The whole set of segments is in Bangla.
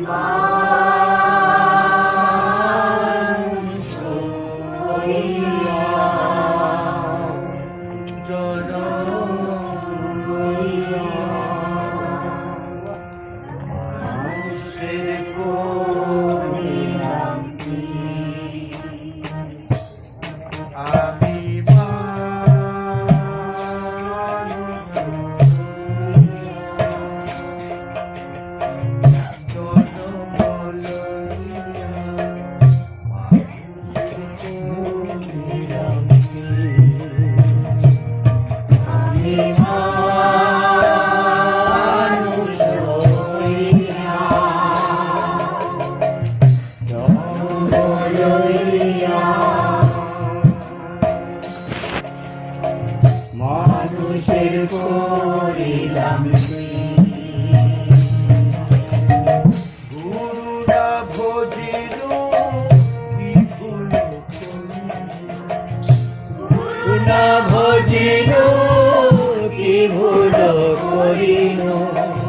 ます know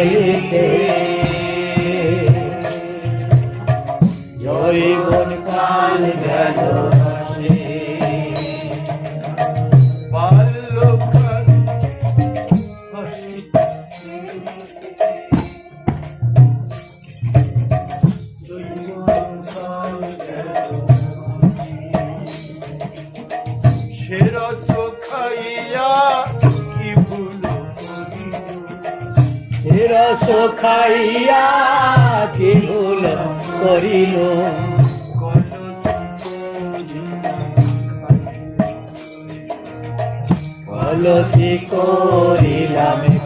হইতে জয় বন কাল গেল। রস খাইয়া কে ভুল করিল? কলসি করিলামে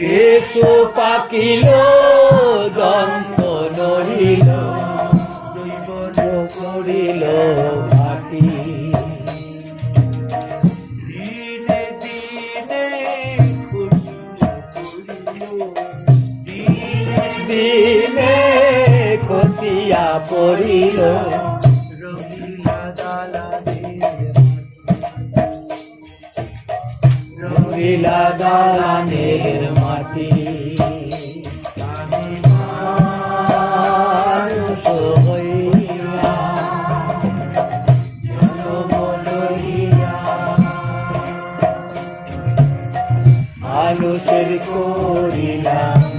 কেশু পাকিল, দন্ত নড়িল দৈবন করিল মাটি। দিনে দিনে দিনে দিনে খসিয়া পড়িল। রঙিলা দালানের মানুষের করিলাম।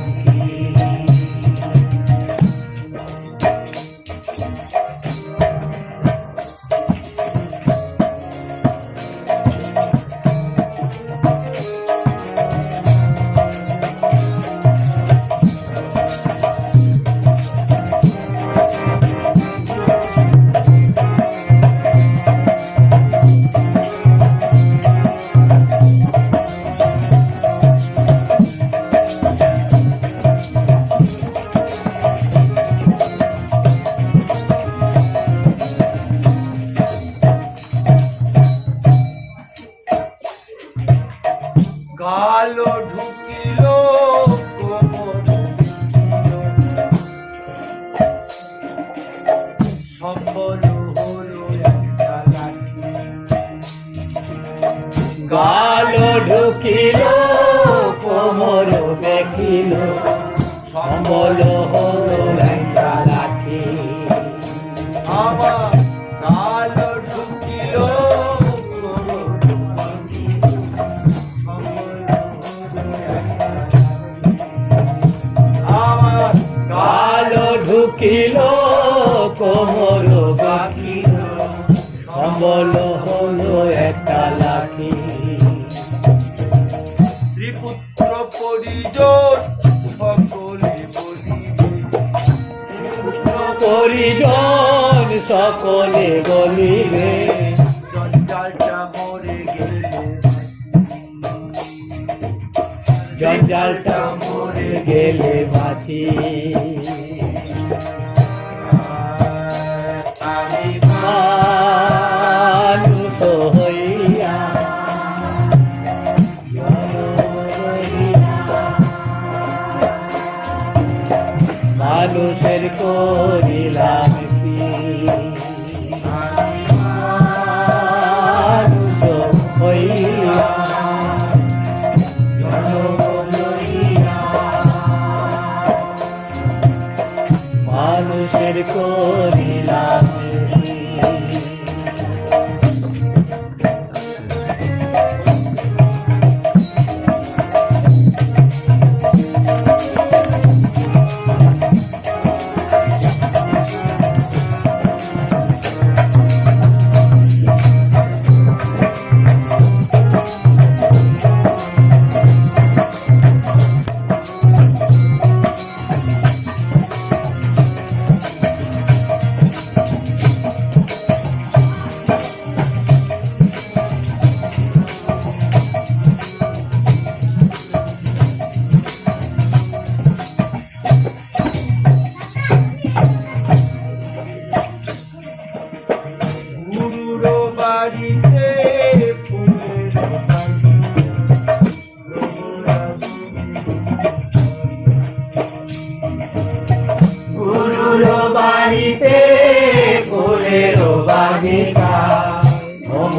পরিজন সকলে বলিবে জঞ্জালটা মরে গেলে। জঞ্জালটা মরে গেলে বাঁচি। মানুষের করিলাম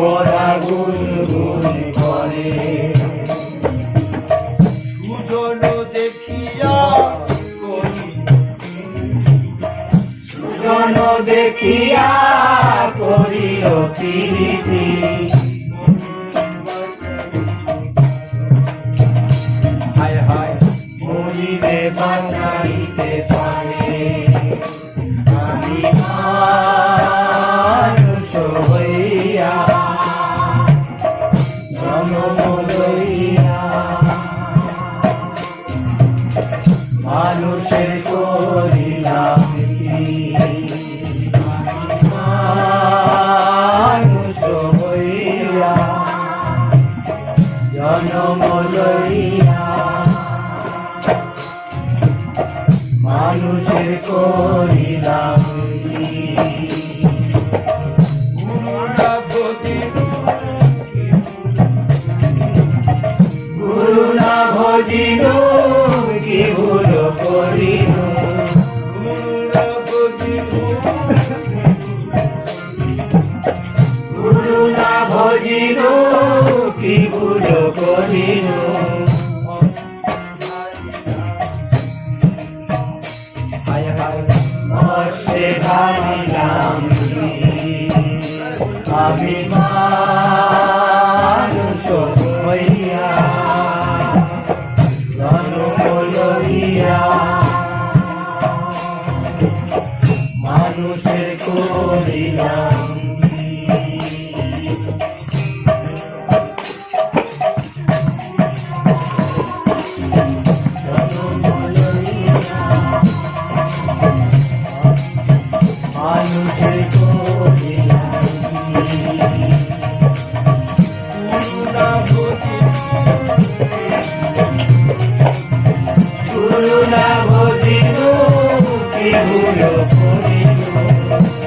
ভোমরা গুনগুন করে। সুজন দেখিয়া সুজন দেখিয়া করিও প্রীতি। করিল